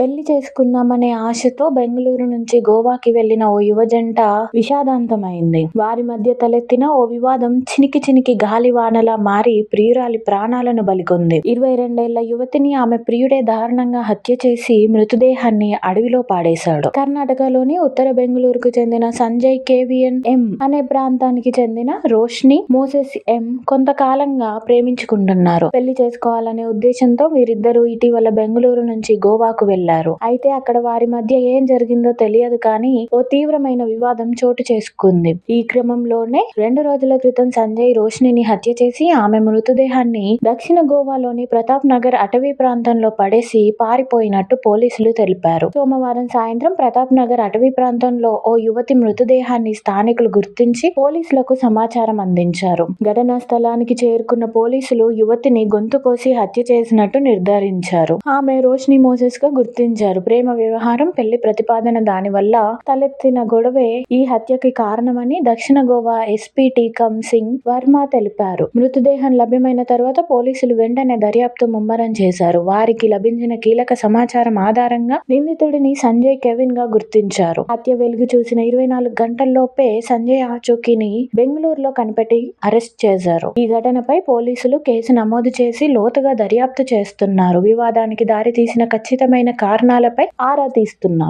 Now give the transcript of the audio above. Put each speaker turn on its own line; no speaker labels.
పెళ్ళి చేసుకుందామనే ఆశతో బెంగళూరు నుంచి గోవాకి వెళ్ళిన ఓ యువజంట విషాదాంతమైంది. వారి మధ్య తలెత్తిన ఓ వివాదం చినికి చినికి గాలివానలా మారి ప్రియురాలి ప్రాణాలను బలికొంది. ఇరవై రెండేళ్ళ యువతిని ఆమె ప్రియుడే దారుణంగా హత్య చేసి మృతదేహాన్ని అడవిలో పాడేశాడు. కర్ణాటకలోని ఉత్తర బెంగళూరుకు చెందిన సంజయ్ కేవిఎన్ ఎం అనే ప్రాంతానికి చెందిన రోష్ని మోసెస్ ఎం కొంతకాలంగా ప్రేమించుకుంటున్నారు. పెళ్ళి చేసుకోవాలనే ఉద్దేశంతో వీరిద్దరూ ఇటీవల బెంగళూరు నుంచి గోవాకు వెళ్ళారు. అయితే అక్కడ వారి మధ్య ఏం జరిగిందో తెలియదు కానీ ఓ తీవ్రమైన వివాదం చోటు చేసుకుంది. ఈ క్రమంలోనే రెండు రోజుల క్రితం సంజయ్ రోష్నిని హత్య చేసి ఆమె మృతదేహాన్ని దక్షిణ గోవాలోని ప్రతాప్ నగర్ అటవీ ప్రాంతంలో పడేసి పారిపోయినట్టు పోలీసులు తెలిపారు. సోమవారం సాయంత్రం ప్రతాప్ నగర్ అటవీ ప్రాంతంలో ఓ యువతి మృతదేహాన్ని స్థానికులు గుర్తించి పోలీసులకు సమాచారం అందించారు. ఘటనా స్థలానికి చేరుకున్న పోలీసులు యువతిని గొంతు కోసి హత్య చేసినట్టు నిర్ధారించారు. ఆమె రోషిని మోసెస్గా గుర్తించారు. ప్రేమ వ్యవహారం, పెళ్ళి ప్రతిపాదన దానివల్ల తలెత్తిన గొడవే ఈ హత్యకి కారణమని దక్షిణ గోవా ఎస్పీ టీకమ్ సింగ్ వర్మ తెలిపారు. మృతదేహం లభ్యమైన తర్వాత పోలీసులు వెంటనే దర్యాప్తు ముమ్మరం చేశారు. వారికి లభించిన కీలక సమాచారం ఆధారంగా నిందితుడిని సంజయ్ కెవిన్గా గుర్తించారు. హత్య వెలుగు చూసిన ఇరవై నాలుగు గంటల్లోపే సంజయ్ ఆచూకీని బెంగళూరులో కనిపెట్టి అరెస్ట్ చేశారు. ఈ ఘటనపై పోలీసులు కేసు నమోదు చేసి లోతుగా దర్యాప్తు చేస్తున్నారు. వివాదానికి దారితీసిన ఖచ్చితమైన కారణాలపై ఆరా తీస్తున్నారు.